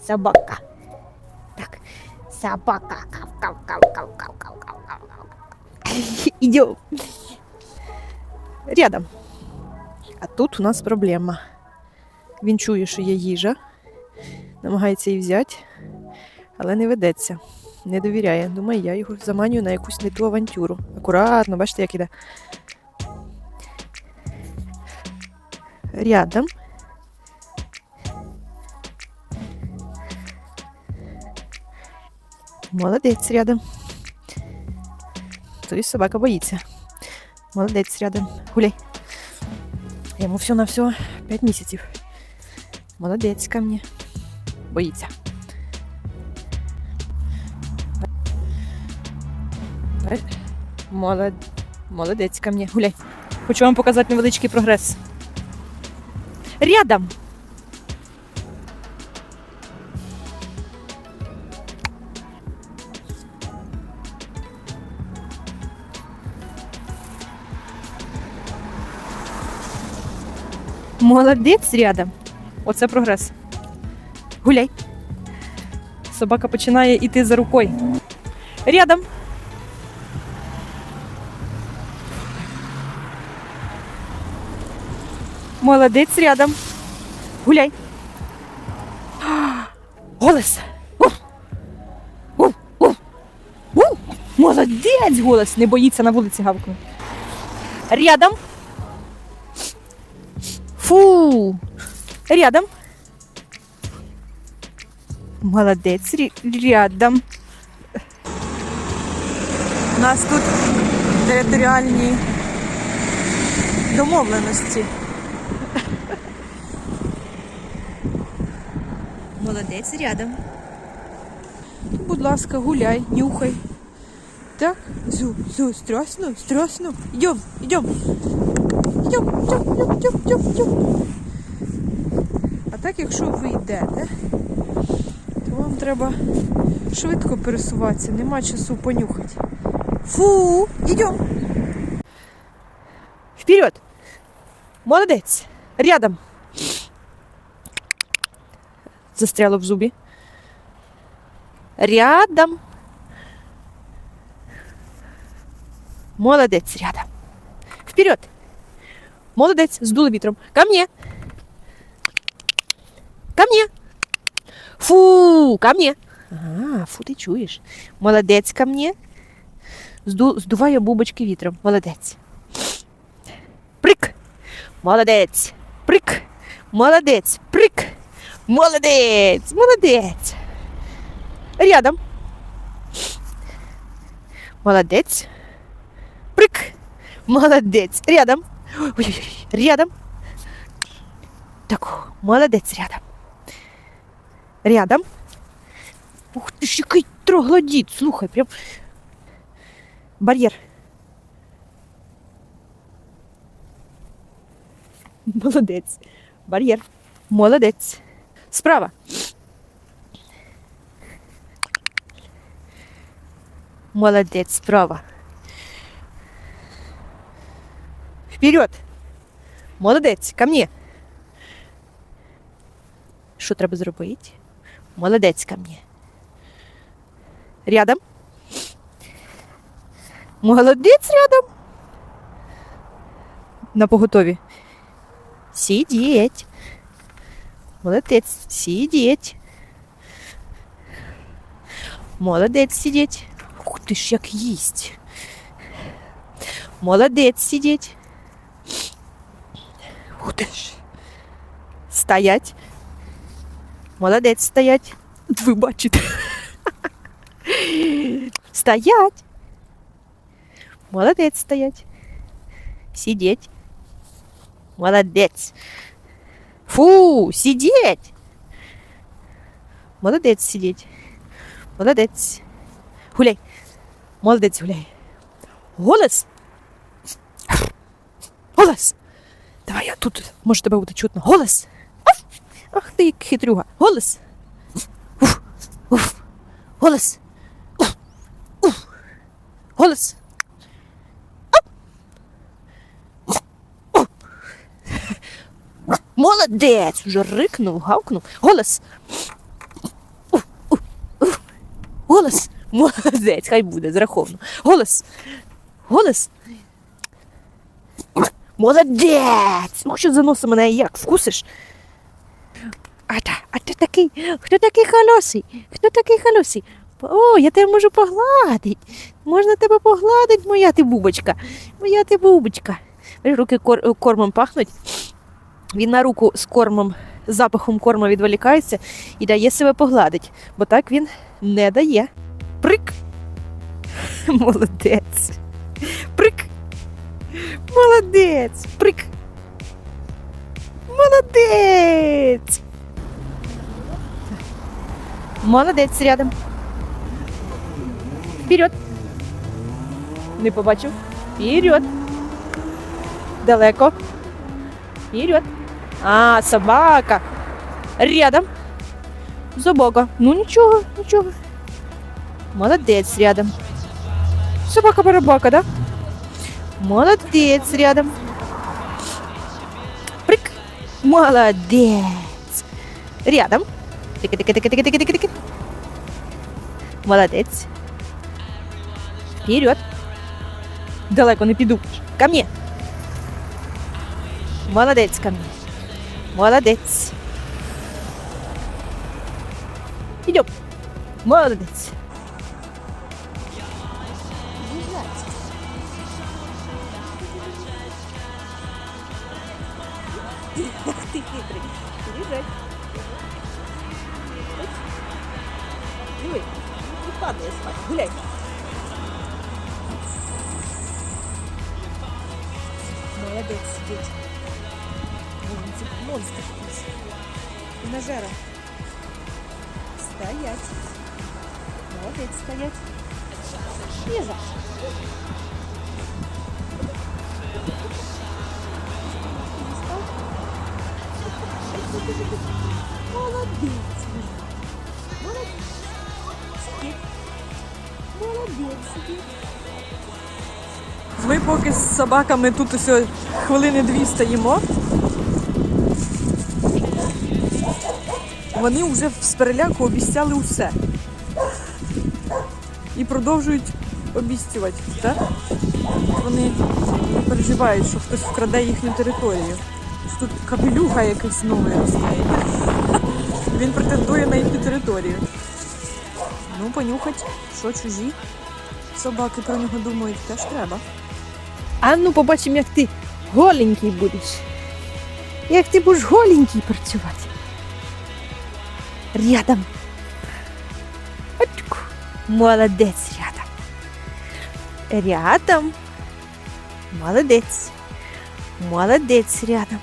Собака. Так, собака. Кав, кав, кав, кав, кав, кав, кав, кав, кав. Идем. Рядом. А тут у нас проблема. Він чує, що є їжа, намагається її взяти, але не ведеться, не довіряє. Думаю, я його заманюю на якусь не ту авантюру. Акуратно, бачите, як іде. Рядом. Молодець рядом. Тобто собака боїться. Молодець рядом. Гуляй. Йому все на все 5 місяців. Молодець ко мне. Боїться. Молод... Молодець ко мне. Гуляй. Хочу вам показати невеличкий прогрес. Рядом. Молодець рядом. Оце прогрес. Гуляй. Собака починає йти за рукою. Рядом. Молодець рядом. Гуляй. Голос. Молодець голос. Не боїться на вулиці гавкнути. Рядом. Фу. Рядом. Молодець, рядом. У нас тут територіальні домовленості. Молодець рядом. Будь ласка, гуляй, нюхай. Так, зу, зу, страшно, страшно. Йдем, йдем. Йдем, йдем, йдем, йдем, йдем, йдем. А так, якщо ви йдете, то вам треба швидко пересуватися, нема часу понюхати. Фу, йдем. Вперед! Молодець! Рядом. Застряло в зубі. Рядом. Молодець, рядом. Вперед! Молодець, здуло вітром. Ко мне. Ко мне. Фу, ко мне. Ага, фу, ти чуєш. Молодець ко мне. Зду, здуває бубочки вітром. Молодець. Прик. Молодець. Прик. Молодець. Прик. Молодець. Молодець. Рядом. Молодець. Прик. Молодець. Рядом. Ой-ой-ой. Рядом. Так, молодець рядом. Рядом. Ух ти ж який троглодіт. Слухай, прям. Бар'єр. Молодець. Бар'єр. Молодець. Справа. Молодець, справа. Вперед. Молодець, ко мне. Що треба зробити? Молодець ко мне. Рядом. Молодець рядом. На поготові. Сидіть. Молодець, сидіть. Молодець сидіть. Ух ти ж як їсть. Молодець сидіть. Ж. Стоять. Молодець стоять. От Ви бачите. Стоять. Молодець стоять. Сидеть. Молодець. Фу, сидеть. Молодець сидеть. Молодець. Гуляй. Молодець гуляй. Голос. Голос. Давай я тут, може тебе буде чутно. Голос. Ах, ти як хитрюга. Голос. Уф, уф. Голос. Уф, уф. Голос. Молодець! Вже рикнув, гавкнув. Голос. Голос. Молодець, хай буде, зраховано. Голос. Голос. Молодець! Ну, що за носа мене як вкусиш? А та, а ти такий, хто такий холосий? Хто такий холосий? О, я тебе можу погладити. Можна тебе погладити, моя ти бубочка. Моя ти бубочка. Руки кор- кормом пахнуть. Він на руку з кормом, запахом корма відволікається і дає себе погладить, бо так він не дає. Прик. Молодець. Молодець. Прик. Молодець. Молодець рядом. Вперед. Не побачив. Вперед. Далеко. Вперед. А, собака. Рядом. Забака. Ну нічого, нічого. Молодець рядом. Собака-барабака, да? Молодець рядом. Прик. Молодець. Рядом. Тики-тики-тики-тики-тики-тики. Молодець. Вперед. Далеко не піду. Ко мне. Молодець ко мне. Молодець. Идем. Молодець. Ти хитрий. Біжать. Диви, не падає спати. Гуляй. Молодець сидить. Блин, це монстр якийсь. Нажера. Стоять. Молодець стоять. Лежа. Молодець. Молодець. Молодець. Ми поки з собаками тут ось хвилини дві стоїмо. Вони вже з переляку обіцяли усе. І продовжують обіцювати? Вони переживають, що хтось вкраде їхню територію. Тут капелюха якийсь новий росте. Він претендує на їхню територію. Ну, понюхать, що чужі собаки про нього думають, теж треба. А ну побачимо, як ти голенький будеш. Як ти будеш голенький працювати. Рядом. Очку. Молодець рядом. Рядом. Молодець. Молодець рядом.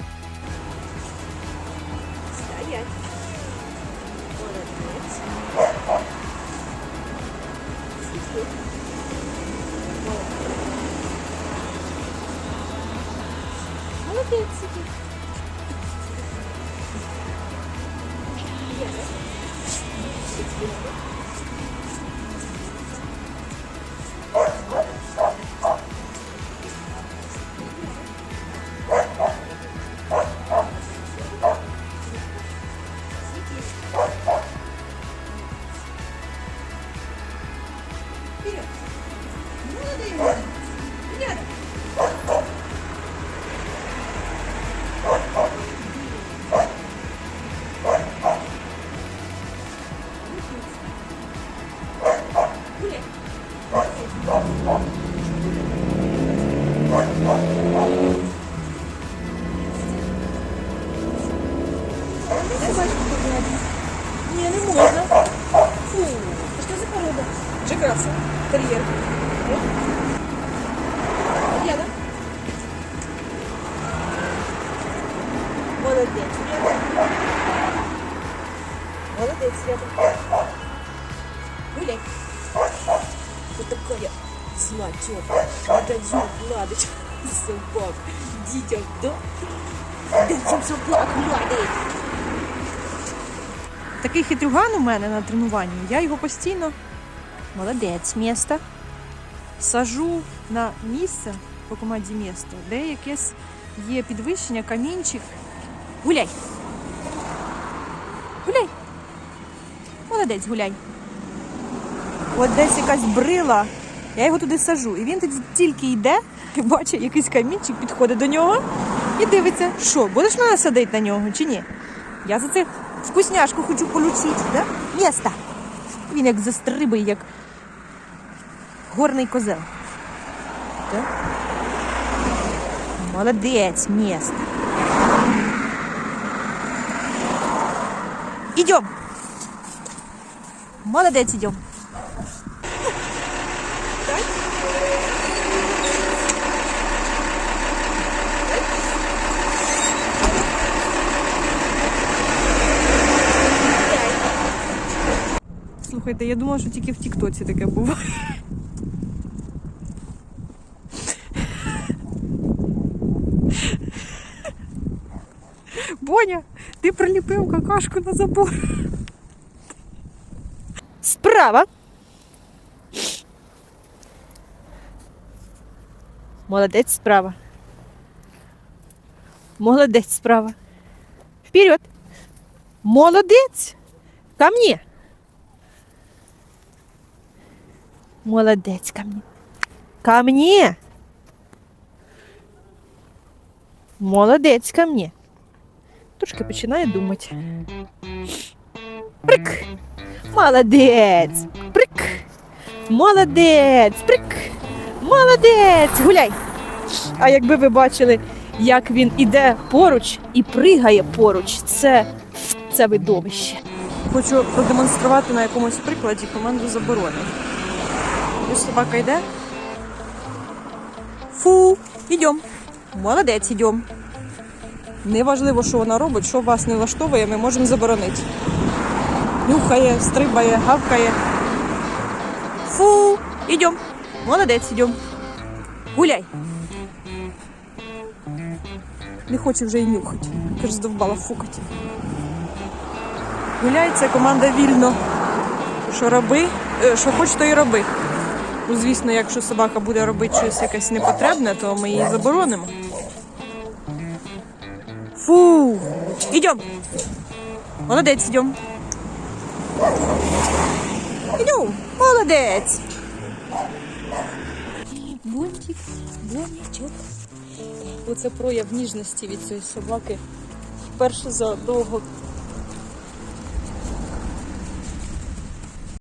Молодець Ні, не можна. Фу, що за порода? Джекраса. Тер'єр. Рядом. Молодець. Рядом. Молодець рядом. Гуляй. Ти така зла тьота. Не даю гладить собак. Дітям, да? Дітям собак гладить. Такий хитрюган у мене на тренуванні. Я його постійно молодець місто. Сажу на місце по команді місто, де якесь є підвищення, камінчик. Гуляй. Гуляй. Молодець, гуляй. от десь якась брила, я його туди сажу. І він тоді тільки йде, і бачить якийсь камінчик, підходить до нього і дивиться, що, будеш мене садити на нього чи ні? Я за це вкусняшку хочу получити, да? Місто. Він як застрибий, як горний козел. Да? Молодець, місто. Идем. Молодец, идем. Слухайте, я думала, що тільки в Тіктоці таке буває. Боня, ти приліпив какашку на забор. Справа. Молодец, справа. Молодец, справа. Вперед. Молодец. Ко мне. Молодец, ко мне. Ко мне. Молодець ко мне. Трошки починає думати. Прик. Молодець. Прик. Молодець. Прик. Молодець. Гуляй. А якби ви бачили, як він іде поруч і пригає поруч, це, це видовище. Хочу продемонструвати на якомусь прикладі команду заборони. Ось собака йде. Фу, ідем. Молодець, ідем. Неважливо, що вона робить, що вас не влаштовує, ми можемо заборонити. Нюхає, стрибає, гавкає. Фу, ідем. Молодець, ідем. Гуляй. Не хоче вже й нюхати. Каже, здовбала фукати. Гуляється команда вільно. Що роби, е, що хоч, то і роби. Ну, звісно, якщо собака буде робити щось якесь непотребне, то ми її заборонимо. Фу, ідем. Молодець, ідем. Ідем. Молодець. Бунтик, бунтик. Оце прояв ніжності від цієї собаки. Вперше за довго